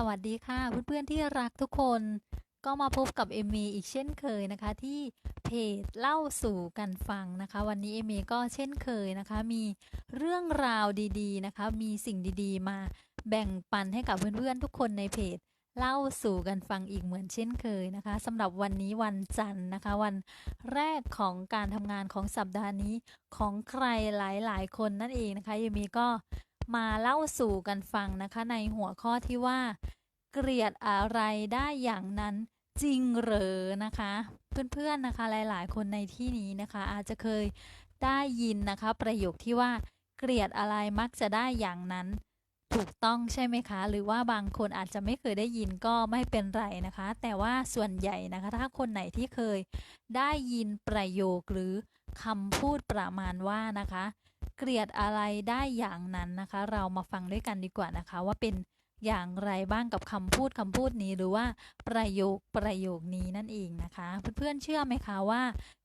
สวัสดีค่ะเพื่อนๆที่รักทุกคนก็มาพบกับเอมมี่อีกเช่นเคยนะคะ ที่เพจเล่าสู่กันฟังนะคะ วันนี้เอมมี่ก็เช่นเคยนะคะ มีเรื่องราวดีๆนะคะ มีสิ่งดีๆ มาแบ่งปันให้กับเพื่อนๆทุกคนในเพจเล่าสู่กันฟังอีกเหมือนเช่นเคยนะคะสำหรับวันนี้วันจันทร์นะคะ วันแรกของการทำงานของสัปดาห์นี้ของใครหลายๆ คนนั่นเองนะคะเอมมี่ก็ มาเล่าสู่กันฟังนะคะ ในหัวข้อที่ว่า เกลียดอะไรได้อย่างนั้นจริงเหรอนะคะ เพื่อนๆนะคะหลายๆ คนในที่นี้นะคะ อาจจะเคยได้ยินนะคะ ประโยคที่ว่า เกลียดอะไรมักจะได้อย่างนั้นถูกต้องใช่ไหมคะ หรือว่าบางคนอาจจะไม่เคยได้ยินก็ไม่เป็นไรนะคะ แต่ว่าส่วนใหญ่นะคะ ถ้าคนไหนที่เคยได้ยินประโยคหรือคำพูดประมาณว่านะคะ เกลียดอะไรได้อย่างนั้นนะคะ เรามาฟังด้วยกันดีกว่านะคะว่าเป็นอย่างไรบ้างกับคำพูดคำพูดนี้หรือว่าประโยคประโยคนี้นั่นเองนะคะ เพื่อนๆเชื่อไหมคะว่า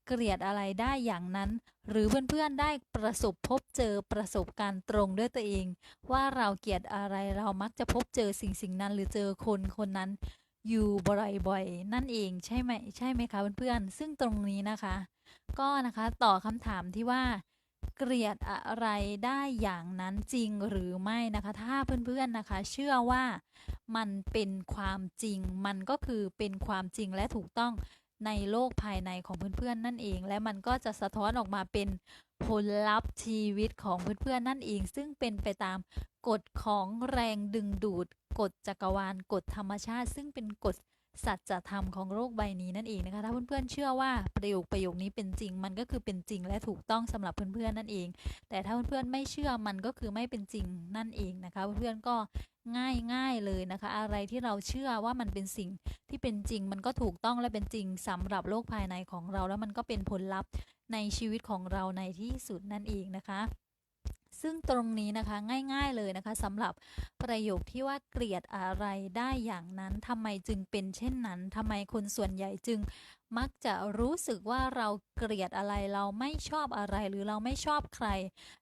เกลียดอะไรได้อย่างนั้น หรือเพื่อนๆได้ประสบพบเจอประสบการณ์ตรงด้วยตัวเอง ว่าเราเกลียดอะไรเรามักจะพบเจอสิ่งสิ่งนั้น หรือเจอคนคนนั้น อยู่บ่อยๆ นั่นเองใช่ไหมใช่ไหมคะเพื่อนๆซึ่งตรงนี้นะคะ ก็นะคะต่อคำถามที่ว่า เกลียดอะไรได้อย่างนั้นจริงหรือไม่นะคะ ถ้าเพื่อนๆนะคะ เชื่อว่ามันเป็นความจริง มันก็คือเป็นความจริงและถูกต้องในโลกภายในของเพื่อนๆนั่นเอง และมันก็จะสะท้อนออกมาเป็นผลลัพธ์ชีวิตของเพื่อนๆนั่นเอง ซึ่งเป็นไปตามกฎของแรงดึงดูดกฎจักรวาลกฎธรรมชาติ ซึ่งเป็นกฎ สัจธรรมของโลกใบนี้นั่นเองนะคะ ถ้าเพื่อนๆเชื่อว่าประโยคประโยคนี้เป็นจริง มันก็คือเป็นจริงและถูกต้องสำหรับเพื่อนๆนั่นเอง แต่ถ้าเพื่อนๆไม่เชื่อมันก็คือไม่เป็นจริงนั่นเองนะคะ เพื่อนๆก็ง่ายง่ายเลยนะคะ อะไรที่เราเชื่อว่ามันเป็นสิ่งที่เป็นจริง มันก็ถูกต้องและเป็นจริงสำหรับโลกภายในของเรา แล้วมันก็เป็นผลลัพธ์ในชีวิตของเราในที่สุดนั่นเองนะคะ ซึ่งตรงนี้นะคะง่ายๆเลยนะคะสำหรับประโยคที่ว่าเกลียดอะไรได้อย่างนั้นทำไมจึงเป็นเช่นนั้นทำไมคนส่วนใหญ่จึงมักจะรู้สึกว่าเราเกลียดอะไรเราไม่ชอบอะไรหรือเราไม่ชอบใคร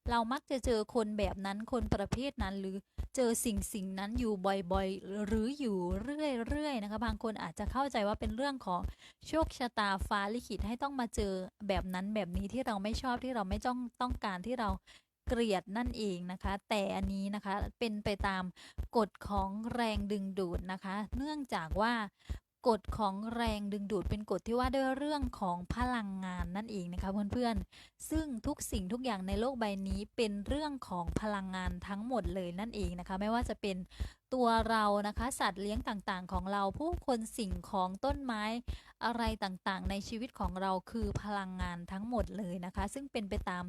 เรามักจะเจอคนแบบนั้นคนประเภทนั้น หรือเจอสิ่งสิ่งนั้นอยู่บ่อยๆ หรืออยู่เรื่อยๆนะคะบางคนอาจจะเข้าใจว่าเป็นเรื่องของโชคชะตาฟ้าลิขิตให้ต้องมาเจอแบบนั้นแบบนี้ที่เราไม่ชอบที่เราไม่ต้องต้องการที่เรา เกลียดนั่นเองนะคะ แต่อันนี้นะคะเป็นไปตามกฎของแรงดึงดูดนะคะ เนื่องจากว่ากฎของแรงดึงดูดเป็นกฎที่ว่าด้วยเรื่องของพลังงานนั่นเองนะคะเพื่อนๆ ซึ่งทุกสิ่งทุกอย่างในโลกใบนี้เป็นเรื่องของพลังงานทั้งหมดเลยนั่นเองนะคะ ไม่ว่าจะเป็นตัวเรานะคะ สัตว์เลี้ยงต่างๆ ของเราผู้คนสิ่งของต้นไม้ อะไรต่างๆ ในชีวิตของเราคือพลังงานทั้งหมดเลยนะคะ ซึ่งเป็นไปตาม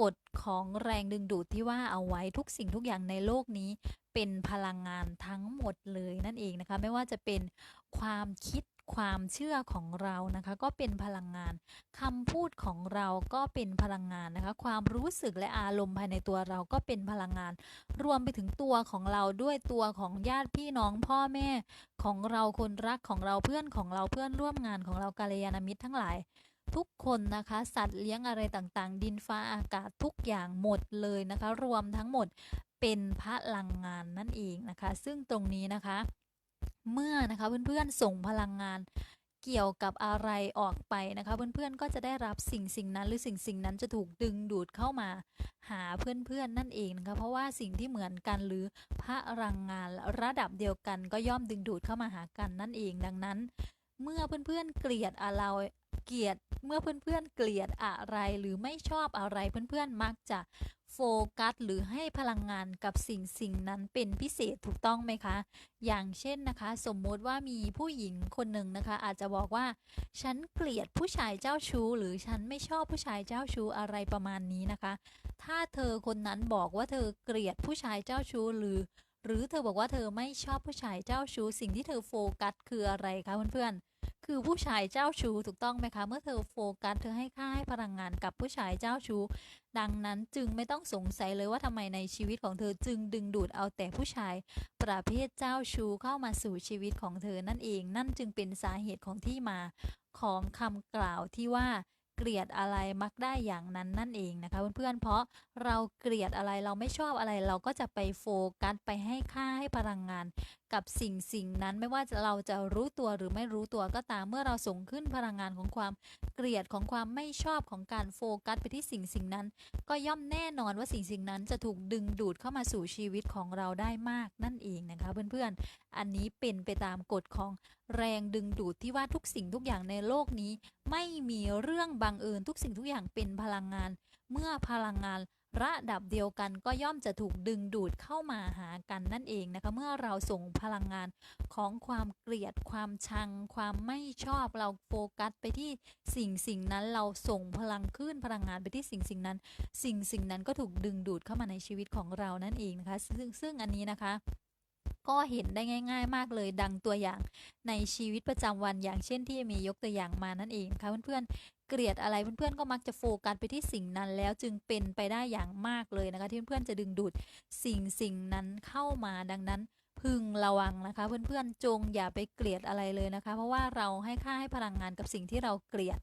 กฎของแรงดึงดูดที่ว่าเอาไว้ทุกสิ่งทุกอย่างในโลกนี้เป็นพลังงานทั้งหมดเลยนั่นเองนะคะ ไม่ว่าจะเป็นความคิด ความเชื่อของเรานะคะก็เป็นพลังงานคำพูดของเราก็เป็นพลังงานนะคะ ความรู้สึกและอารมณ์ภายในตัวเราก็เป็นพลังงาน รวมไปถึงตัวของเราด้วยตัวของญาติพี่น้องพ่อแม่ของเราคนรักของเราเพื่อนของเราเพื่อนร่วมงานของเรากาลยานามิตรทั้งหลายทุกคนนะคะ สัตว์เลี้ยงอะไรต่างๆ ดินฟ้าอากาศทุกอย่างหมดเลยนะคะ รวมทั้งหมดเป็นพลังงานนั่นเองนะคะ ซึ่งตรงนี้นะคะ เมื่อนะคะเพื่อนๆส่งพลังงานเกี่ยวกับอะไรออกไปนะคะเพื่อนๆก็จะได้รับสิ่งสิ่งนั้น หรือสิ่งสิ่งนั้นจะถูกดึงดูดเข้ามาหาเพื่อนๆนั่นเองนะคะเพราะว่าสิ่งที่เหมือนกันหรือพลังงานระดับเดียวกันก็ย่อมดึงดูดเข้ามาหากันนั่นเองดังนั้น เมื่อเพื่อนๆเกลียดอะไร เกลียดเมื่อเพื่อนๆเกลียดอะไรหรือไม่ชอบอะไรเพื่อนๆมักจะโฟกัสหรือให้พลังงานกับสิ่งสิ่งนั้นเป็นพิเศษถูกต้องไหมคะ อย่างเช่นนะคะ สมมติว่ามีผู้หญิงคนหนึ่งนะคะ อาจจะบอกว่า ฉันเกลียดผู้ชายเจ้าชู้ หรือฉันไม่ชอบผู้ชายเจ้าชู้อะไรประมาณนี้นะคะ ถ้าเธอคนนั้นบอกว่าเธอเกลียดผู้ชายเจ้าชู้หรือ หรือเธอบอกว่าเธอไม่ชอบผู้ชายเจ้าชู้สิ่งที่เธอโฟกัสคืออะไรคะเพื่อนๆ คือผู้ชายเจ้าชู้ถูกต้องไหมคะ เมื่อเธอโฟกัสเธอให้ค่าให้พลังงานกับผู้ชายเจ้าชู้ ดังนั้นจึงไม่ต้องสงสัยเลยว่าทำไมในชีวิตของเธอจึงดึงดูดเอาแต่ผู้ชาย ประเภทเจ้าชู้เข้ามาสู่ชีวิตของเธอนั่นเอง นั่นจึงเป็นสาเหตุของที่มาของคำกล่าวที่ว่า เกลียดอะไรมักได้อย่างนั้นนั่นเองนะคะเพื่อนๆ เพราะเราเกลียดอะไรเราไม่ชอบอะไร เราก็จะไปโฟกัสไปให้ค่าให้พลังงาน กับสิ่งสิ่งนั้นไม่ว่าเราจะรู้ตัวหรือไม่รู้ตัวก็ตามเมื่อเราส่งขึ้นพลังงานของความเกลียดของความไม่ชอบของการโฟกัสไปที่สิ่งสิ่งนั้น ก็ย่อมแน่นอนว่าสิ่งสิ่งนั้นจะถูกดึงดูดเข้ามาสู่ชีวิตของเราได้มากนั่นเองนะคะเพื่อนๆ อันนี้เป็นไปตามกฎของแรงดึงดูดที่ว่าทุกสิ่งทุกอย่างในโลกนี้ ไม่มีเรื่องบังเอิญทุกสิ่งทุกอย่างเป็นพลังงาน เมื่อพลังงานระดับเดียวกันก็ย่อมจะถูกดึงดูดเข้ามาหากันนั่นเองนะคะ เมื่อเราส่งพลังงานของความเกลียดความชัง ความไม่ชอบเราโฟกัสไปที่สิ่งสิ่งนั้นเราส่งพลังขึ้นพลังงานไปที่สิ่งสิ่งนั้น สิ่งสิ่งนั้นก็ถูกดึงดูดเข้ามาในชีวิตของเรานั่นเองนะคะ ซึ่งซึ่งอันนี้นะคะก็เห็นได้ง่ายๆ มากเลยดังตัวอย่างในชีวิตประจำวันอย่างเช่นที่มียกตัวอย่างมานั่นเองค่ะเพื่อนๆ เกลียดอะไรเพื่อนๆก็มักจะโฟกัสไปที่สิ่งนั้นแล้วจึงเป็นไปได้อย่างมากเลยนะคะ ที่เพื่อนๆจะดึงดูดสิ่งสิ่งนั้นเข้ามาดังนั้นพึงระวังนะคะเพื่อนๆจงอย่าไปเกลียดอะไรเลยนะคะ เพราะว่าเราให้ค่าให้พลังงานกับสิ่งที่เราเกลียด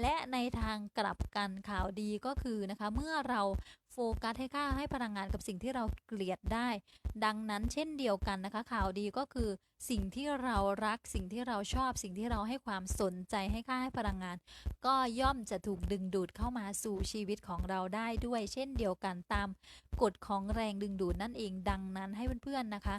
และในทางกลับกันข่าวดีก็คือนะคะ เมื่อเรา โฟกัสให้ค่าให้พลังงานกับสิ่งที่เราเกลียดได้ ดังนั้นเช่นเดียวกันนะคะ ข่าวดีก็คือ สิ่งที่เรารักสิ่งที่เราชอบ สิ่งที่เราให้ความสนใจให้ค่าให้พลังงาน ก็ย่อมจะถูกดึงดูดเข้ามาสู่ชีวิตของเราได้ด้วย เช่นเดียวกันตามกฎของแรงดึงดูดนั่นเองดังนั้นให้เพื่อนๆนะคะ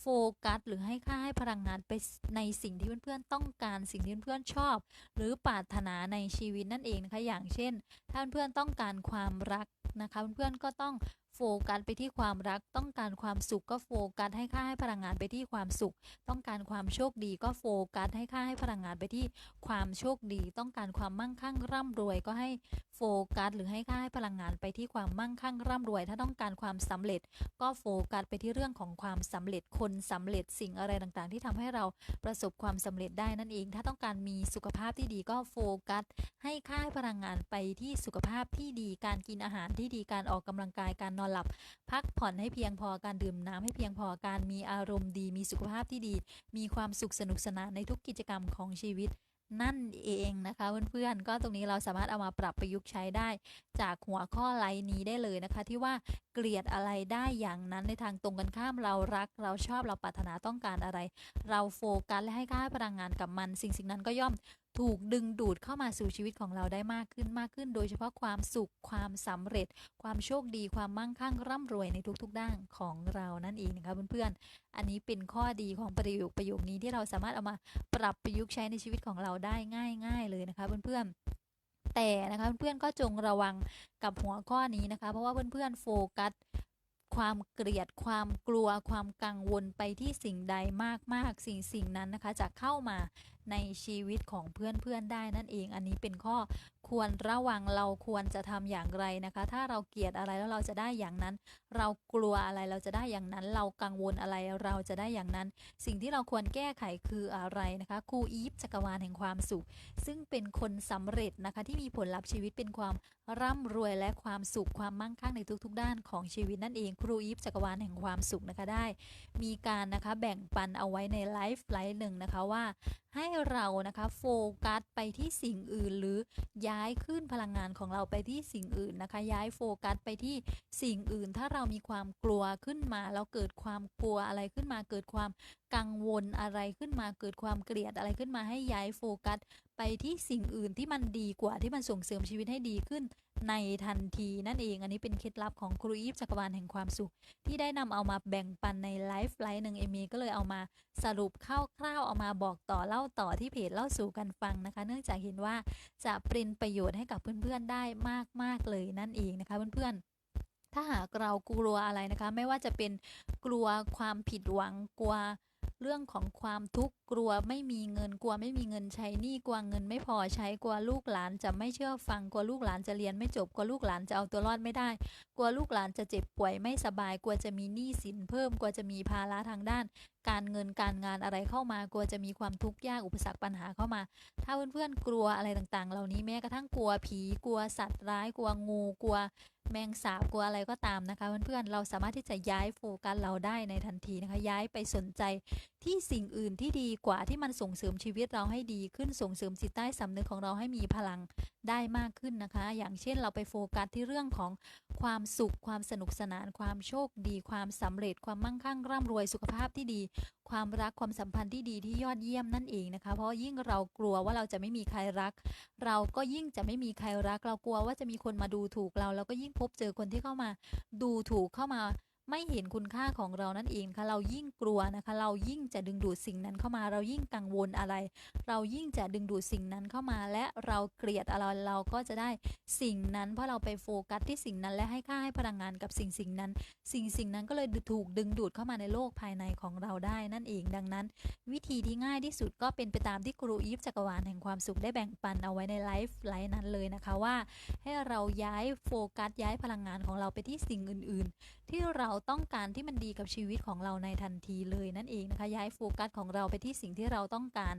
โฟกัสหรือให้ค่าให้พลังงานไปในสิ่งที่เพื่อนๆต้องการสิ่งที่เพื่อนๆชอบ หรือปรารถนาในชีวิตนั่นเองนะคะอย่างเช่น ถ้าเพื่อนๆต้องการความรักนะคะเพื่อนๆก็ต้อง ฟกัสไปที่ความรัก ต้องการความสุขก็โฟกัสให้ค่าให้พลังงานไปที่ความสุข ต้องการความโชคดีก็โฟกัสให้ค่าให้พลังงานไปที่ความโชคดี ต้องการความมั่งคั่งร่ำรวยก็ให้โฟกัสหรือให้ค่าให้พลังงานไปที่ความมั่งคั่งร่ำรวย ถ้าต้องการความสำเร็จ ก็โฟกัสไปที่เรื่องของความสำเร็จคนสำเร็จสิ่งอะไรต่างๆ ที่ทำให้เราประสบความสำเร็จได้นั่นเอง ถ้าต้องการมีสุขภาพที่ดีก็โฟกัสให้ค่าให้พลังงานไปที่สุขภาพที่ดี การกินอาหารที่ดีการออกกำลังกายการนอนหลับ พักผ่อนให้เพียงพอการดื่มน้ำให้เพียงพอการมีอารมณ์ดี มีสุขภาพที่ดี มีความสุขสนุกสนานในทุกกิจกรรมของชีวิตนั่นเองนะคะเพื่อนๆ ก็ตรงนี้เราสามารถเอามาปรับประยุกต์ใช้ได้ จากหัวข้อไลน์นี้ได้เลยนะคะ ที่ว่าเกลียดอะไรได้อย่างนั้นในทางตรงกันข้ามเรารัก เราชอบเราปรารถนาต้องการอะไร เราโฟกัสและให้ค่าพลังงานกับมัน สิ่งสิ่งนั้นก็ย่อม ถูกดึงดูดเข้ามาสู่ชีวิตของเราได้มากขึ้นมากขึ้น โดยเฉพาะความสุขความสำเร็จ ความโชคดีความมั่งคั่งร่ำรวยในทุกๆ ด้านของเรานั่นเองนะคะเพื่อนๆ อันนี้เป็นข้อดีของประโยคประโยคนี้ที่เราสามารถเอามาปรับประยุกต์ใช้ในชีวิตของเราได้ง่าย ๆ เลยนะคะเพื่อนๆแต่นะคะเพื่อนๆก็จงระวังกับหัวข้อนี้นะคะ เพราะว่าเพื่อนๆโฟกัส ความเกลียด ความกลัว ความกังวลไปที่สิ่งใดมาก ๆ สิ่งสิ่งนั้นนะคะ จะเข้ามาในชีวิตของเพื่อนๆได้นั่นเอง อันนี้เป็นข้อควรระวังเราควรจะทำอย่างไรนะคะ ถ้าเราเกลียดอะไรแล้วเราจะได้อย่างนั้น เรากลัวอะไรเราจะได้อย่างนั้น เรากังวลอะไรเราจะได้อย่างนั้น สิ่งที่เราควรแก้ไขคืออะไรนะคะครูอีฟจักรวาลแห่งความสุข ซึ่งเป็นคนสำเร็จนะคะที่มีผลลัพธ์ชีวิตเป็นความ ร่ำรวยและความสุขความมั่งคั่งในทุกๆ ด้านของชีวิตนั่นเองครูอีฟจักรวาลแห่งความสุขนะคะได้ มีการนะคะแบ่งปันเอาไว้ในไลฟ์ไลฟ์หนึ่งนะคะว่า ให้เรานะคะโฟกัสไปที่สิ่งอื่น หรือย้ายขึ้นพลังงานของเราไปที่สิ่งอื่นนะคะ ย้ายโฟกัสไปที่สิ่งอื่น ถ้าเรามีความกลัวขึ้นมาเราเกิดความกลัวอะไรขึ้นมาเกิดความกังวลอะไรขึ้นมาเกิดความเกลียดอะไรขึ้นมาให้ย้ายโฟกัส ไปที่สิ่งอื่นที่มันดีกว่าที่มันส่งเสริมชีวิตให้ดีขึ้น ในทันทีนั่นเอง อันนี้เป็นเคล็ดลับของครูอีฟจักรวาลแห่งความสุข ที่ได้นำเอามาแบ่งปันในไลฟ์ไลฟ์หนึ่งเอมีก็เลยเอามาสรุปคร่าวๆเอามาบอกต่อเล่าต่อที่เพจเล่าสู่กันฟังนะคะ เนื่องจากเห็นว่าจะเป็นประโยชน์ให้กับเพื่อนๆได้มากๆเลยนั่นเองนะคะเพื่อนๆถ้าหากเรากลัวอะไรนะคะ ไม่ว่าจะเป็นกลัวความผิดหวังกลัว เรื่องของความทุกข์กลัวไม่มีเงินกลัวไม่มีเงินใช้หนี้กลัวเงินไม่พอใช้กลัวลูกหลานจะไม่เชื่อฟังกลัวลูกหลานจะเรียนไม่จบกลัวลูกหลานจะเอาตัวรอดไม่ได้ กลัวลูกหลานจะเจ็บป่วยไม่สบายกลัวจะมีหนี้สินเพิ่มกลัวจะมีภาระทางด้าน การเงินการงานอะไรเข้ามากลัวจะมีความทุกข์ยากอุปสรรคปัญหาเข้ามา ถ้าเพื่อนๆกลัวอะไรต่างๆ เหล่านี้แม้กระทั่งกลัวผีกลัวสัตว์ร้ายกลัวงูกลัว แมงสาบกลัวอะไรก็ตามนะคะเพื่อนๆเราสามารถที่จะย้ายโฟกัสเราได้ในทันทีนะคะ ย้ายไปสนใจที่สิ่งอื่นที่ดีกว่าที่มันส่งเสริมชีวิตเราให้ดีขึ้นส่งเสริมจิตใต้สำนึกของเราให้มีพลังได้มากขึ้นนะคะ อย่างเช่นเราไปโฟกัสที่เรื่องของความสุข ความสนุกสนาน ความโชคดี ความสำเร็จ ความมั่งคั่งร่ำรวย สุขภาพที่ดี ความรัก ความสัมพันธ์ที่ดีที่ยอดเยี่ยมนั่นเองนะคะ เพราะยิ่งเรากลัวว่าเราจะไม่มีใครรัก เราก็ยิ่งจะไม่มีใครรัก เรากลัวว่าจะมีคนมาดูถูกเรา เราก็ยิ่งพบเจอคนที่เข้ามาดูถูกเข้ามา ไม่เห็นคุณค่าของเรานั่นเองค่ะเรายิ่งกลัวนะคะ เรายิ่งจะดึงดูดสิ่งนั้นเข้ามา เรายิ่งกังวลอะไร เรายิ่งจะดึงดูดสิ่งนั้นเข้ามา และเราเกลียดอะไรเราก็จะได้สิ่งนั้น เพราะเราไปโฟกัสที่สิ่งนั้นและให้ค่าให้พลังงานกับสิ่งสิ่งนั้น สิ่งสิ่งนั้นก็เลยถูกดึงดูดเข้ามาในโลกภายในของเราได้นั่นเองดังนั้น วิธีที่ง่ายที่สุดก็เป็นไปตามที่ครูอีฟจักรวาลแห่งความสุขได้แบ่งปันเอาไว้ในไลฟ์ไลฟ์นั้นเลยนะคะว่า ให้เราย้ายโฟกัสย้ายพลังงานของเราไปที่สิ่งอื่น ๆ ที่เราต้องการที่มันดีกับชีวิตของเราในทันทีเลยนั่นเองนะคะ ย้ายโฟกัสของเราไปที่สิ่งที่เราต้องการ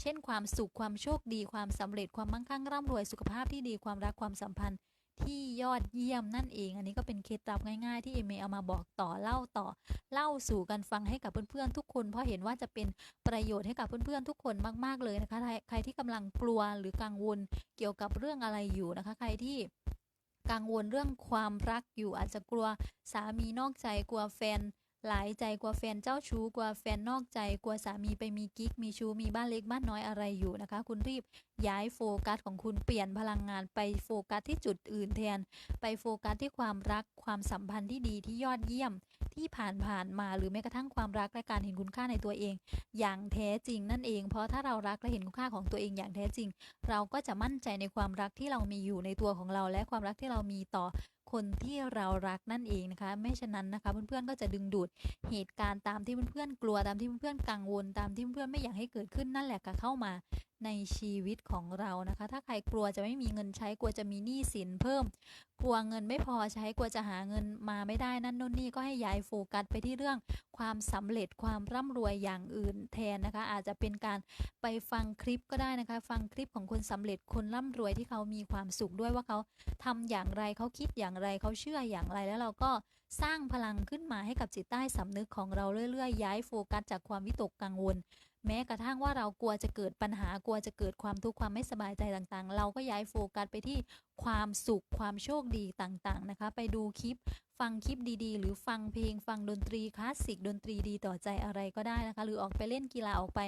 เช่น ความสุขความโชคดีความสำเร็จความมั่งคั่งร่ำรวยสุขภาพที่ดีความรักความสัมพันธ์ที่ยอดเยี่ยมนั่นเอง อันนี้ก็เป็นเคล็ดลับง่ายๆ ที่เอเมเอามาบอกต่อเล่าต่อ เล่าสู่กันฟังให้กับเพื่อนๆทุกคน เพราะเห็นว่าจะเป็นประโยชน์ให้กับเพื่อนๆทุกคนมากๆเลยนะคะ ใครใครที่กำลังกลัวหรือกังวลเกี่ยวกับเรื่องอะไรอยู่นะคะ ใครที่ กังวลเรื่องความรักอยู่อาจจะกลัวสามีนอกใจกลัวแฟน หลายใจกลัวแฟนเจ้าชู้กลัวแฟนนอกใจกลัวสามีไปมีกิ๊กมีชู้มีบ้านเล็กบ้านน้อยอะไรอยู่นะคะ คุณรีบย้ายโฟกัสของคุณเปลี่ยนพลังงานไปโฟกัสที่จุดอื่นแทน ไปโฟกัสที่ความรักความสัมพันธ์ที่ดีที่ยอดเยี่ยมที่ผ่านผ่านมาหรือแม้กระทั่งความรักและการเห็นคุณค่าในตัวเอง อย่างแท้จริงนั่นเอง เพราะถ้าเรารักและเห็นคุณค่าของตัวเองอย่างแท้จริง เราก็จะมั่นใจในความรักที่เรามีอยู่ในตัวของเราและความรักที่เรามีต่อ คนที่เรารักนั่นเองนะคะ ไม่ฉะนั้นนะคะ เพื่อนๆก็จะดึงดูดเหตุการณ์ตามที่เพื่อนๆกลัวตามที่เพื่อนๆกังวลตามที่เพื่อนๆไม่อยากให้เกิดขึ้นนั่นแหละก็เข้ามา ในชีวิตของเรานะคะ ถ้าใครกลัวจะไม่มีเงินใช้กลัวจะมีหนี้สินเพิ่ม กลัวเงินไม่พอใช้กลัวจะหาเงินมาไม่ได้นั่นนู่นนี่ก็ให้ย้ายโฟกัสไปที่เรื่องความสำเร็จความร่ำรวยอย่างอื่นแทนนะคะ อาจจะเป็นการไปฟังคลิปก็ได้นะคะ ฟังคลิปของคนสำเร็จคนร่ำรวยที่เขามีความสุขด้วยว่าเขาทำอย่างไรเขาคิดอย่างไรเขาเชื่ออย่างไรแล้วเราก็สร้างพลังขึ้นมาให้กับจิตใต้สำนึกของเราเรื่อยๆ ย้ายโฟกัสจากความวิตกกังวล แม้กระทั่งว่าเรากลัวจะเกิดปัญหากลัวจะเกิดความทุกข์ความไม่สบายใจต่างๆ เราก็ย้ายโฟกัสไปที่ความสุขความโชคดีต่างๆนะคะ ไปดูคลิปฟังคลิปดีๆ หรือฟังเพลงฟังดนตรีคลาสสิกดนตรีดีต่อใจอะไรก็ได้นะคะ หรือออกไปเล่นกีฬาออกไป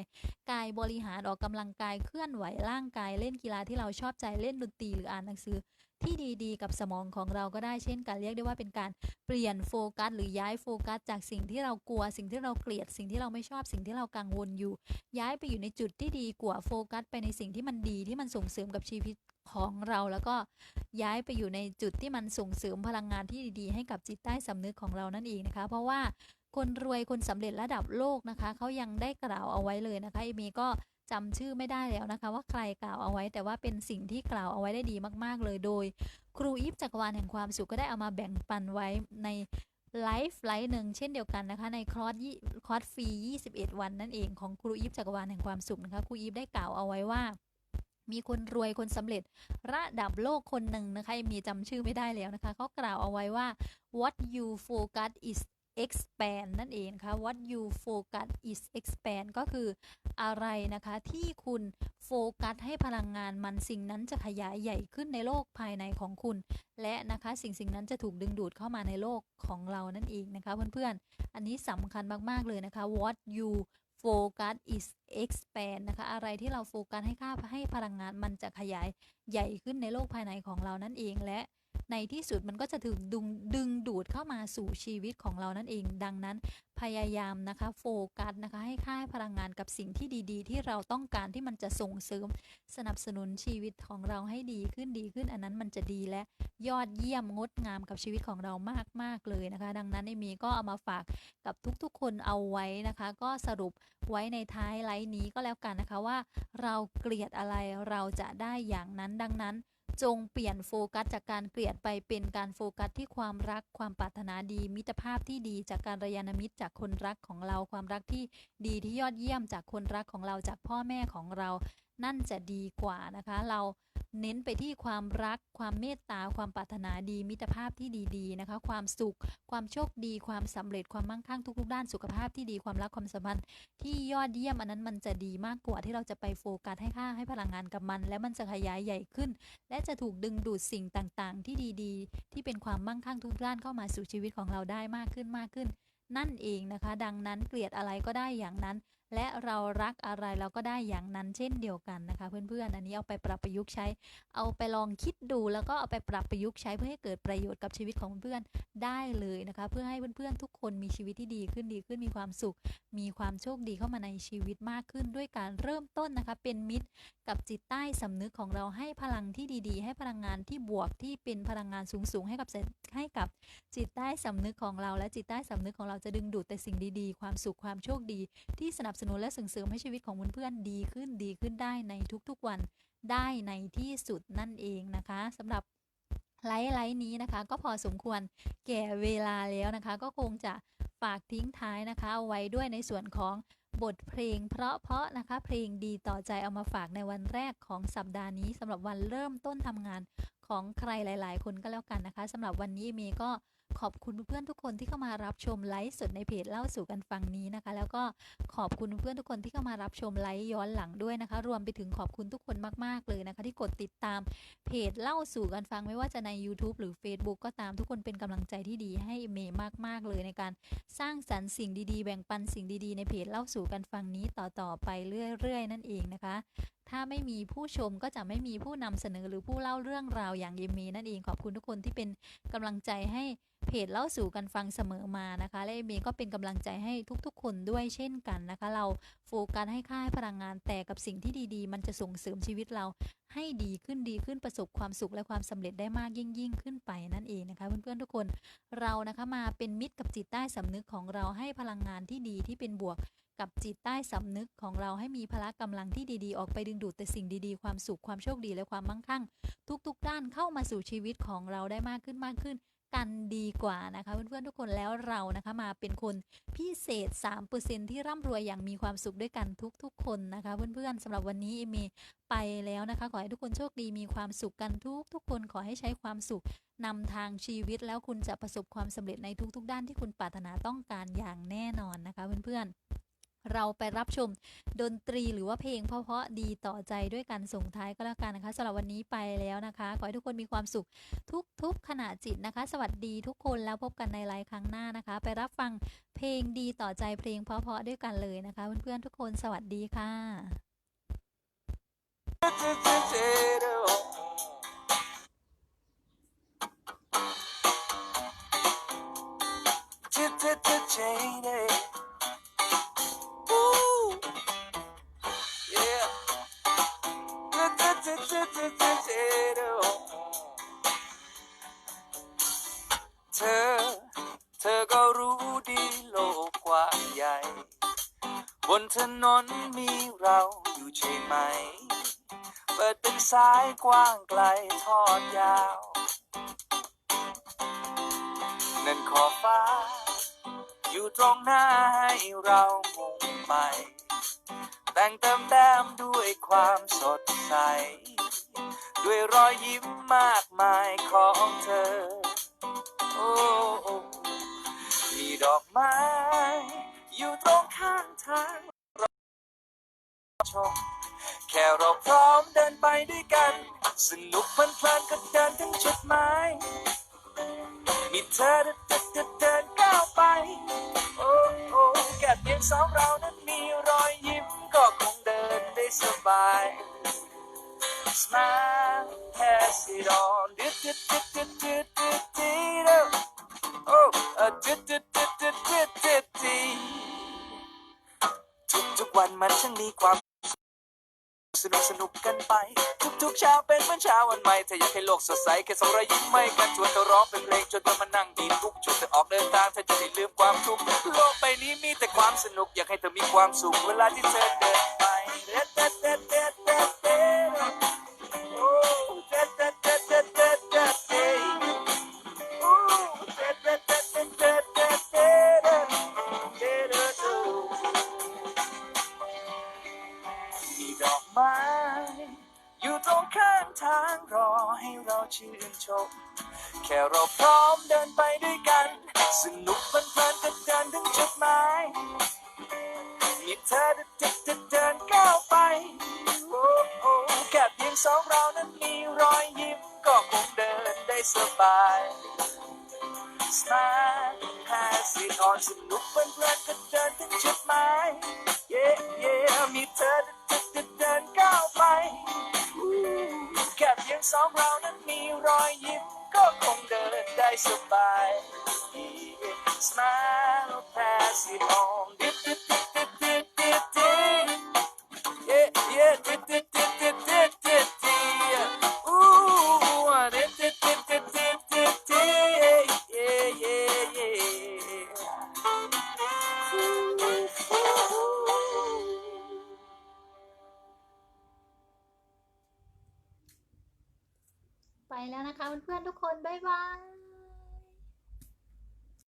กายบริหารออกกำลังกายเคลื่อนไหวร่างกายเล่นกีฬาที่เราชอบใจเล่นดนตรีหรืออ่านหนังสือ ที่ดีๆ กับสมองของเราก็ได้เช่นกันเรียกได้ว่าเป็นการเปลี่ยนโฟกัส หรือย้ายโฟกัส จากสิ่งที่เรากลัว สิ่งที่เราเกลียด สิ่งที่เราไม่ชอบสิ่งที่เรากังวลอยู่ ย้ายไปอยู่ในจุดที่ดีกว่าโฟกัส ไปในสิ่งที่มันดีที่มันส่งเสริมกับชีวิตของเราแล้วก็ย้ายไปอยู่ในจุดที่มันส่งเสริมพลังงานที่ดีๆ ให้กับจิตใต้สำนึกของเรานั่นเองนะคะ เพราะว่าคนรวยคนสำเร็จระดับโลกนะคะเขายังได้กล่าวเอาไว้เลยนะคะเอมีก็ จำชื่อไม่ได้แล้วนะคะ ว่าใครกล่าวเอาไว้ แต่ว่าเป็นสิ่งที่กล่าวเอาไว้ได้ดีมาก ๆ เลยโดย ครูอีฟจักรวาลแห่งความสุขก็ได้เอามาแบ่งปันไว้ในไลฟ์ไลฟ์หนึ่งเช่นเดียวกันนะคะ ในคอร์สคอร์สฟรี 21 วันนั่นเองของครูอีฟจักรวาลแห่งความสุขนะคะครูอีฟได้กล่าวเอาไว้ว่ามีคนรวยคนสำเร็จระดับโลกคนหนึ่งนะคะมีจำชื่อไม่ได้แล้วนะคะเขากล่าวเอาไว้ว่า what you focus is expand นั่นเองนะคะ what you focus is expand ก็คืออะไรนะคะที่คุณโฟกัสให้พลังงานมันสิ่งนั้นจะขยายใหญ่ขึ้นในโลกภายในของคุณ และนะคะสิ่งสิ่งนั้นจะถูกดึงดูดเข้ามาในโลกของเรานั่นเองนะคะเพื่อนๆ อันนี้สำคัญมากๆเลยนะคะ what you focus is expand นะคะ อะไรที่เราโฟกัสให้ค่าให้พลังงานมันจะขยายใหญ่ขึ้นในโลกภายในของเรานั่นเองและ ในที่สุดมันก็จะถึงดึงดึงดูดเข้ามาสู่ชีวิตของเรานั่นเอง ดังนั้นพยายามนะคะโฟกัสนะคะให้ค่าพลังงานกับสิ่งที่ดี ๆ ที่เราต้องการที่มันจะส่งเสริมสนับสนุนชีวิตของเราให้ดีขึ้นดีขึ้นอันนั้นมันจะดีและยอดเยี่ยมงดงามกับชีวิตของเรามาก ๆ เลยนะคะ ดังนั้นไอมีก็เอามาฝากกับทุกๆ คนเอาไว้นะคะ ก็สรุปไว้ในท้ายไลฟ์นี้ก็แล้วกันนะคะว่า เราเกลียดอะไรเราจะได้อย่างนั้นดังนั้น จงเปลี่ยนโฟกัสจากการเกลียดไปเป็นการโฟกัสที่ความรักความปรารถนาดี มิตรภาพที่ดีจากการระยานมิตรจากคนรักของเรา ความรักที่ดีที่ยอดเยี่ยมจากคนรักของเราจากพ่อแม่ของเรา นั่นจะดีกว่านะคะ เรา เน้นไปที่ความรัก ความเมตตา ความปรารถนาดี มิตรภาพที่ดีๆนะคะ ความสุข ความโชคดี ความสำเร็จ ความมั่งคั่งทุกๆด้าน สุขภาพที่ดี ความรัก ความสัมพันธ์ที่ยอดเยี่ยม อันนั้นมันจะดีมากกว่าที่เราจะไปโฟกัสให้ค่าให้พลังงานกับมัน และมันจะขยายใหญ่ขึ้น และจะถูกดึงดูดสิ่งต่างๆ ที่ดีๆ ที่เป็นความมั่งคั่งทุกด้านเข้ามาสู่ชีวิตของเราได้มากขึ้นมากขึ้น นั่นเองนะคะ ดังนั้นเกลียดอะไรก็ได้อย่างนั้น และเรารักอะไรเราก็ได้อย่างนั้นเช่นเดียวกันนะคะ เพื่อนๆ อันนี้เอาไปปรับประยุกต์ใช้ เอาไปลองคิดดูแล้วก็เอาไปปรับประยุกต์ใช้เพื่อให้เกิดประโยชน์กับชีวิตของเพื่อนๆได้เลยนะคะ เพื่อให้เพื่อนๆทุกคนมีชีวิตที่ดีขึ้นดีขึ้นมีความสุข มีความโชคดีเข้ามาในชีวิตมากขึ้นด้วยการเริ่มต้นนะคะ เป็นมิตรกับจิตใต้สำนึกของเราให้พลังที่ดีๆ ให้พลังงานที่บวกที่เป็นพลังงานสูงๆให้กับให้กับจิตใต้สำนึกของเรา และจิตใต้สำนึกของเราจะดึงดูดแต่สิ่งดีๆ ความสุขความโชคดีที่สนับสนุนและส่งเสริมให้ชีวิตของเพื่อนๆดีขึ้นดีขึ้นได้ในทุกๆวันได้ในที่สุดนั่นเองนะคะสำหรับไลฟ์ไลฟ์นี้นะคะ ก็พอสมควรแก่เวลาแล้วนะคะ ก็คงจะฝากทิ้งท้ายนะคะเอาไว้ด้วยในส่วนของบทเพลงเพราะเพราะๆนะคะ เพลงดีต่อใจเอามาฝากในวันแรกของสัปดาห์นี้สำหรับวันเริ่มต้นทำงานของใครหลาย ๆ คนก็แล้วกันนะคะสำหรับวันนี้เมย์ก็ ขอบคุณเพื่อนทุกคนที่เข้ามารับชมไลฟ์สดในเพจเล่าสู่กันฟังนี้นะคะ แล้วก็ขอบคุณเพื่อนทุกคนที่เข้ามารับชมไลฟ์ย้อนหลังด้วยนะคะ รวมไปถึงขอบคุณทุกคนมากๆเลยนะคะ ที่กดติดตามเพจเล่าสู่กันฟังไม่ว่าจะใน YouTube หรือ Facebook ก็ตามทุกคนเป็นกำลังใจที่ดีให้เมย์มากๆเลยในการสร้างสรรค์สิ่งดีๆ แบ่งปันสิ่งดีๆ ในเพจเล่าสู่กันฟังนี้ต่อๆไปเรื่อยๆ นั่นเองนะคะ ถ้าไม่มีผู้ชมก็จะไม่มีผู้นำเสนอหรือผู้เล่าเรื่องราวอย่างเยเมนั่นเองขอบคุณทุกคนที่เป็นกำลังใจให้เพจเล่าสู่กันฟังเสมอมานะคะ และเอเมก็เป็นกำลังใจให้ทุกๆ คนด้วยเช่นกันนะคะ เราโฟกัสให้ค่าให้พลังงานแต่กับสิ่งที่ดีๆ มันจะส่งเสริมชีวิตเราให้ดีขึ้นดีขึ้นประสบความสุขและความสำเร็จได้มากยิ่งยิ่งขึ้นไปนั่นเองนะคะ เพื่อนๆทุกคนเรานะคะมาเป็นมิตรกับจิตใต้สำนึกของเราให้พลังงานที่ดีที่เป็นบวก กับจิตใต้สำนึกของเราให้มีพละกำลังที่ดีๆ ออกไปดึงดูดแต่สิ่งดีๆ ความสุขความโชคดีและความมั่งคั่ง ทุกๆ ด้านเข้ามาสู่ชีวิตของเราได้มากขึ้นมากขึ้น กันดีกว่านะคะเพื่อนๆทุกคนแล้วเรานะคะมาเป็นคนพิเศษ 3%ที่ร่ำรวยอย่างมีความสุขด้วยกันทุกๆ คนนะคะเพื่อนๆสำหรับวันนี้เอเมไปแล้วนะคะ ขอให้ทุกคนโชคดีมีความสุขกันทุกทุกๆคนขอให้ใช้ความสุขนำทางชีวิตแล้วคุณจะประสบความสำเร็จในทุกๆ ด้านที่คุณปรารถนาต้องการอย่างแน่นอนนะคะเพื่อนๆ เราไปรับชมดนตรีหรือว่าเพลงเพราะๆดีต่อใจด้วยกันส่งท้ายก็แล้วกันนะคะสำหรับวันนี้ไปแล้วนะคะ ขอให้ทุกคนมีความสุขทุกๆขณะจิตนะคะ สวัสดีทุกคนแล้วพบกันในไลฟ์ครั้งหน้านะคะ ไปรับฟังเพลงดีต่อใจเพลงเพราะๆด้วยกันเลยนะคะ เพื่อนๆทุกคนสวัสดีค่ะ Jaded. ธอ เธอก็รู้ดีโลกกว้างใหญ่ บนถนนมีเราอยู่ใช่ไหม เปิดเป็นสายกว้างไกลทอดยาว นั่นขอบฟ้า อยู่ตรงหน้าให้เรามุ่งไปแต่งเติมแต้มด้วยความสดใส ด้วยรอยยิ้มมากมายของเธอ มีดอกไม้อยู่ตรงข้างทางเราชมแค่เราพร้อมเดินไปด้วยกัน สนุกเพลินก็เดินถึงจุดหมายมีเธอเดินเดินเดินเดินก้าวไป โอ้โอ้แค่เพียงสองเรานั้นมีรอยยิ้มก็คงเดินได้สบาย Smile pass it on ดึดดึดดึดดึดดึดดึด อดึดดึดดึดดึดดึดดึดดึดทุกทุกๆวันมันช่างมีความ สนุกสนุกกันไป ทุกๆเช้าเป็นเหมือนเช้าวันใหม่ถ้าอยากให้โลกสดใสแค่ส่งรอยยิ้มให้กันชวนเธอร้องเป็นเพลงจนเธอมานั่งดีทุกชวนเธอออกเดินทางเธอจะได้ลืมความทุกข์โลกใบนี้มีแต่ความสนุกอยากให้เธอมีความสุขเวลาที่เธอเดินไปเด็ดเด็ดเด็ดเด็ดเด็ด สองเรานั้นมีรอยยิ้มก็คงเดินได้สบาย Even smile past it on